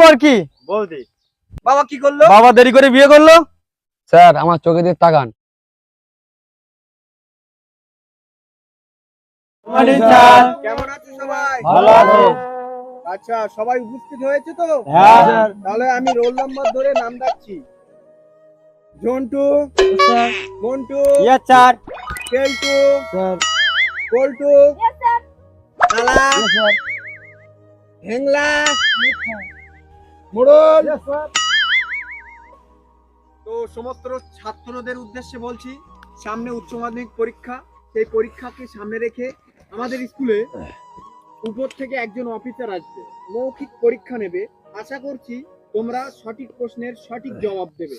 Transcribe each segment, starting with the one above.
পর কি? বৌদি। বাবা কি করল? বাবা দেরি করে বিয়ে করল? স্যার আমার চোখে দিয়ে তাকান। কেমন আছো সবাই? ভালো আছি। আচ্ছা সবাই উপস্থিত হয়েছে তো? হ্যাঁ। তাহলে আমি রোল নাম্বার ধরে নাম ডাকছি। জন্টু মন্টু স্যার। কেলটু স্যার। কোলটু কালা হেংলা মোড়ল। তো সমস্ত ছাত্রদের উদ্দেশ্যে বলছি সামনে উচ্চ মাধ্যমিক পরীক্ষা সেই পরীক্ষাকে সামনে রেখে আমাদের স্কুলে উপর থেকে একজন অফিসার আসবে মৌখিক পরীক্ষা নেবে। আশা করছি তোমরা সঠিক প্রশ্নের সঠিক জবাব দেবে।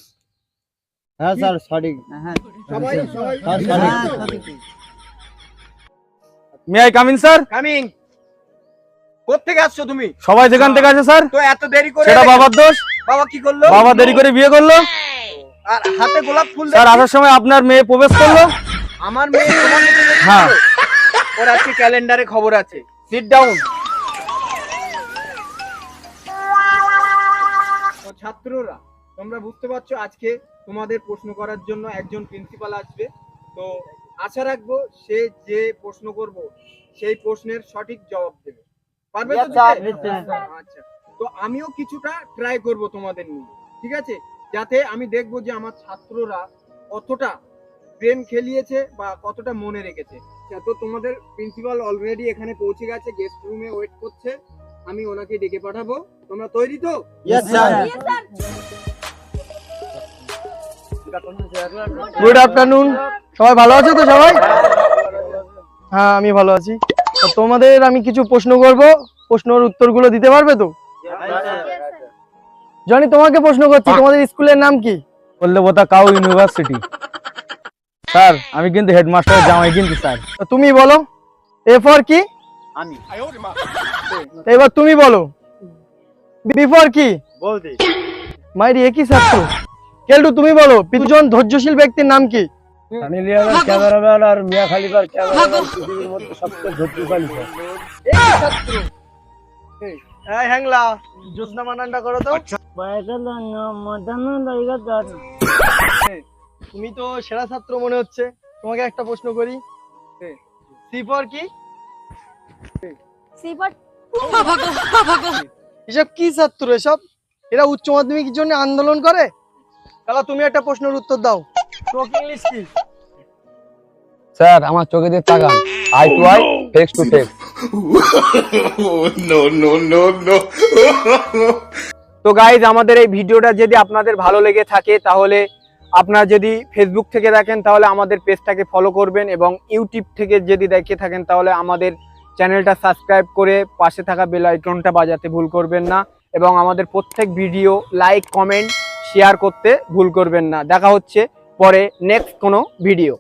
হ্যাঁ স্যার সঠিক। সবাই সবাই হ্যাঁ, may I coming sir coming কোথেকে আসছো তুমি? সবাই যেখান থেকে আছে স্যার। তো এত দেরি করে সেটা বাবার দোষ। বাবা কি করল? বাবা দেরি করে বিয়ে করল। আর হাতে গোলাপ ফুল স্যার আসার সময় আপনার মেয়ে প্রবেশ করল। আমার মেয়ে তোমার দেখছ? হ্যাঁ। ওর আজকে ক্যালেন্ডারে খবর আছে। সিট ডাউন ছাত্ররা তোমরা বুঝতে পারছ আজকে তোমাদের প্রশ্ন করার জন্য একজন প্রিন্সিপাল আসবে। তো আশা রাখব সে যে প্রশ্ন করব সেই প্রশ্নের সঠিক জবাব দেবে। পারবে তো দিতে? আচ্ছা তো আমিও কিছুটা ট্রাই করব তোমাদের নিয়ে ঠিক আছে? যাতে আমি দেখব যে আমার ছাত্ররা কতটা প্রেম খেলিয়েছে বা কতটা মনে রেখেছে। আচ্ছা, তো তোমাদের প্রিন্সিপাল অলরেডি এখানে পৌঁছে গেছে গেস্ট রুমে ওয়েট করছে। আমি ওনাকে ডেকে পাঠাবো। তোমরা তৈরি তো? গুড আফটারনুন সবাই ভালো আছো তো সবাই? হ্যাঁ আমি ভালো আছি। তোমাদের আমি কিছু প্রশ্ন করব। প্রশ্নের উত্তরগুলো দিতে পারবে তো? জনি তোমাকে প্রশ্ন করছি তোমাদের স্কুলের নাম কি? পল্লবতা কাউ ইউনিভার্সিটি। স্যার আমি কিন্তু হেডমাস্টার জামাই কিন্তু স্যার। তুমি বলো এ ফর কি? আমি। এবার তুমি বলো বি ফর কি? বলতে মাইরি একই ছাত্র? কেলটু তুমি বলো দুজন ধৈর্যশীল ব্যক্তির নাম কি? সানি ক্যামেরাম্যান আর মিয়া খালিফার ক্যামেরাম্যান পৃথিবীর মধ্যে সবচেয়ে ধৈর্যশালী স্যার এই হ্যাঁ হ্যাংলা মানানটা করো তো। তুমি তো সেরা ছাত্র মনে হচ্ছে। তোমাকে একটা প্রশ্ন করি। সি ফর কি? সিপার এসব কি ছাত্র এসব? এরা উচ্চ মাধ্যমিকের জন্য আন্দোলন করে? তাহলে তুমি একটা প্রশ্নের উত্তর দাও। স্ট্রোক ইংলিশ কি? স্যার আমার চোখে দিয়ে তাকান। Eye to eye face to face no, no, no, no. তো গাইজ আমাদের এই ভিডিওটা যদি আপনাদের ভালো লেগে থাকে তাহলে আপনারা যদি ফেসবুক থেকে দেখেন তাহলে আমাদের পেজটাকে ফলো করবেন এবং ইউটিউব থেকে যদি দেখে থাকেন তাহলে আমাদের চ্যানেলটা সাবস্ক্রাইব করে পাশে থাকা বেল আইকনটা বাজাতে ভুল করবেন না এবং আমাদের প্রত্যেক ভিডিও লাইক কমেন্ট শেয়ার করতে ভুল করবেন না। দেখা হচ্ছে পরে নেক্সট কোনো ভিডিও